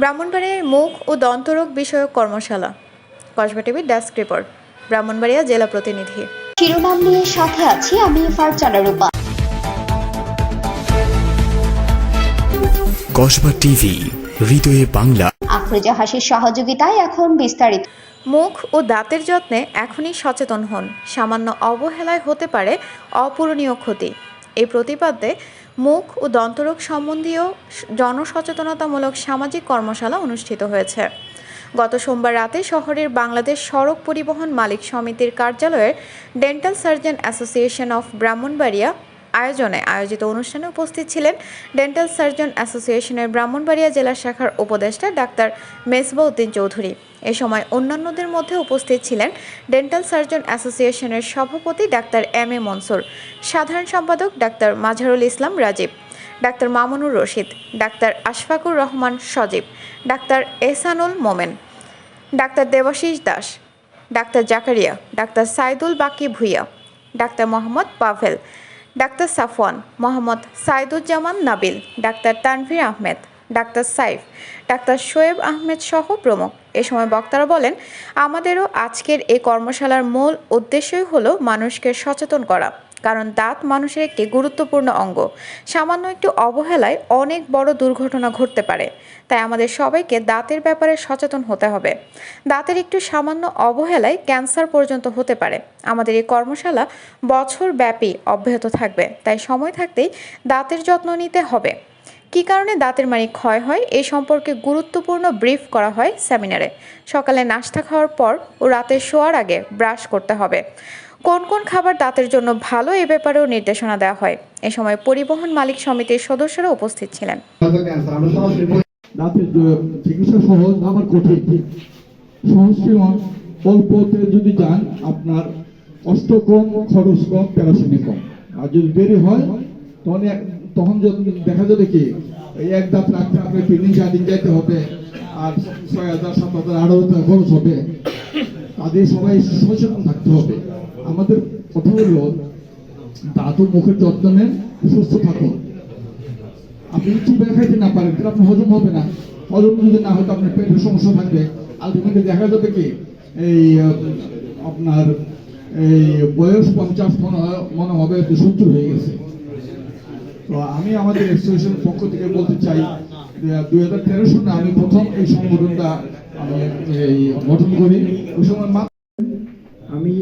ব্রাহ্মণবাড়িয়ায় মুখ ও দন্তরোগ বিষয়ক কর্মশালা। কসবা টিভির ডেস্ক রিপোর্ট ব্রাহ্মণবাড়িয়া জেলা প্রতিনিধি। শিরোনাম নিয়ে সাথে আছি আমি ফারজানা রূপা। কসবা টিভি হৃদয়ে বাংলা। আফরোজা হাসির সহযোগিতায় এখন বিস্তারিত। মুখ ও দাঁতের যত্নে এখনই সচেতন হন। সামান্য অবহেলায় হতে পারে অপূরণীয় ক্ষতি। এই প্রতিপাদ্যে মুখ ও দন্তরোগ সম্বন্ধীয় জনসচেতনতামূলক সামাজিক কর্মশালা অনুষ্ঠিত হয়েছে। গত সোমবার রাতে শহরের বাংলাদেশ সড়ক পরিবহন মালিক সমিতির কার্যালয়ের dental surgeon association of Brahmanbaria আয়োজনে আয়োজিত অনুষ্ঠানে উপস্থিত ছিলেন ডেন্টাল সার্জন অ্যাসোসিয়েশনের ব্রাহ্মণবাড়িয়া জেলা শাখার উপদেষ্টা ডাক্তার মেসবাউদ্দিন চৌধুরী। এ সময় অন্যান্যদের মধ্যে উপস্থিত ছিলেন ডেন্টাল সার্জন অ্যাসোসিয়েশনের সভাপতি ডাক্তার এম এ মনসুর, সাধারণ সম্পাদক doctor Majharul Islam Rajib, doctor Mamunur Rashid, doctor Ashfakur Rahman Sajib, doctor Ehsanul Momen, doctor Debashis Das, doctor Zakaria, doctor Saidul Baki Bhuiyan, doctor Mohammad Pavel doctor Safwan, Mohammad Saiduzzaman Nabil, doctor Tanvir Ahmed, doctor Saif, doctor Shoaib Ahmed সহ প্রমুখ। এ সময় বক্তারা বলেন, আমাদেরও আজকের এই কর্মশালার মূল উদ্দেশ্যই হলো মানুষকে সচেতন করা। কারণ দাঁত মানুষের একটি গুরুত্বপূর্ণ অঙ্গ। সামান্য একটু অবহেলায় অনেক বড় দুর্ঘটনা ঘটতে পারে। তাই আমাদের সবাইকে দাঁতের ব্যাপারে সচেতন হতে হবে। দাঁতের একটু সামান্য অবহেলায় ক্যান্সার পর্যন্ত হতে পারে। আমাদের এই কর্মশালা বছর ব্যাপী অব্যাহত থাকবে। তাই সময় থাকতেই দাঁতের যত্ন নিতে হবে। কী কারণে দাঁতের মাড়ি ক্ষয় হয় এই সম্পর্কে গুরুত্বপূর্ণ ব্রিফ করা হয় সেমিনারে। সকালে নাস্তা খাওয়ার পর ও রাতে শোয়ার আগে ব্রাশ করতে হবে। কোন কোন খাবার দাঁতের জন্য ভালো এ ব্যাপারেও নির্দেশনা দেওয়া হয়। এ সময় পরিবহন মালিক সমিতির সদস্যরা উপস্থিত ছিলেন। দাঁতের চিকিৎসা সহজ কঠিন সহজ অল্পতে যদি যান, আপনার খরচ কম প্যারাসিনি কম। আর যদি দেরি হয় তখন তখন দেখা যাবে কি এক দাঁত রাখতে আপনার পিলিং গার্ডিং যাইতে হবে, আর ছয় হাজার, সাত হাজার হাজার খরচ হবে। তাদের সবাই সচেতন থাকতে হবে। আমাদের কথা হলো দাঁত মুখের যত্ন নেন, সুস্থ থাকুন। আপনি চিপে খাইতে না পারেন, তাহলে আপনার হজম হবে না। হজম যদি না হয়, তো আপনার পেটের সমস্যা থাকবে। আলটিমেটলি দেখা যাবে কি, এই, আপনার এই বয়স পঞ্চাশ মনে মনে হবে সত্তর হয়ে গেছে। তো আমি আমাদের অ্যাসোসিয়েশনের পক্ষ থেকে বলতে চাই দুই হাজার তেরো সালে আমি প্রথম এই সংগঠনটা আমি, এই গঠন করি। ওই সময় আমি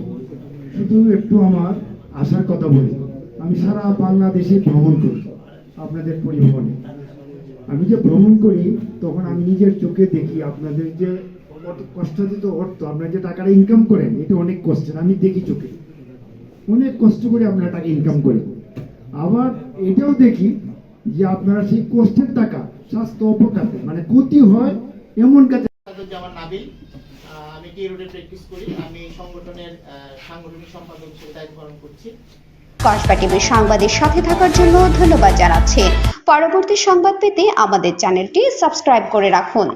শুধু একটু আমার আশার কথা বলি। আমি সারা বাংলাদেশে ভ্রমণ করি, আপনাদের পরিবহনে আমি যে ভ্রমণ করি, তখন আমি নিজের চোখে দেখি আপনাদের যে কত কষ্টার্জিত অর্থ, আপনারা যে টাকাটা ইনকাম করেন, এটা অনেক কষ্টের, আমি দেখি চোখে। অনেক কষ্ট করে আপনারা টাকা ইনকাম করেন আবার এটাও দেখি যে আপনারা সেই কষ্টের টাকা স্বাস্থ্য অপকাতে মানে ক্ষতি হয় এমন কাজে সাদুজ্জামান নাবিল। আমি টি রোডে প্র্যাকটিস করি। আমি সংগঠনের সাংগঠনিক সম্পাদক হিসেবে দায়িত্ব পালন করছি। কসবা টিভির সংবাদের সাথে থাকার জন্য ধন্যবাদ জানাচ্ছি। পরবর্তী সংবাদ পেতে আমাদের চ্যানেলটি সাবস্ক্রাইব করে রাখুন।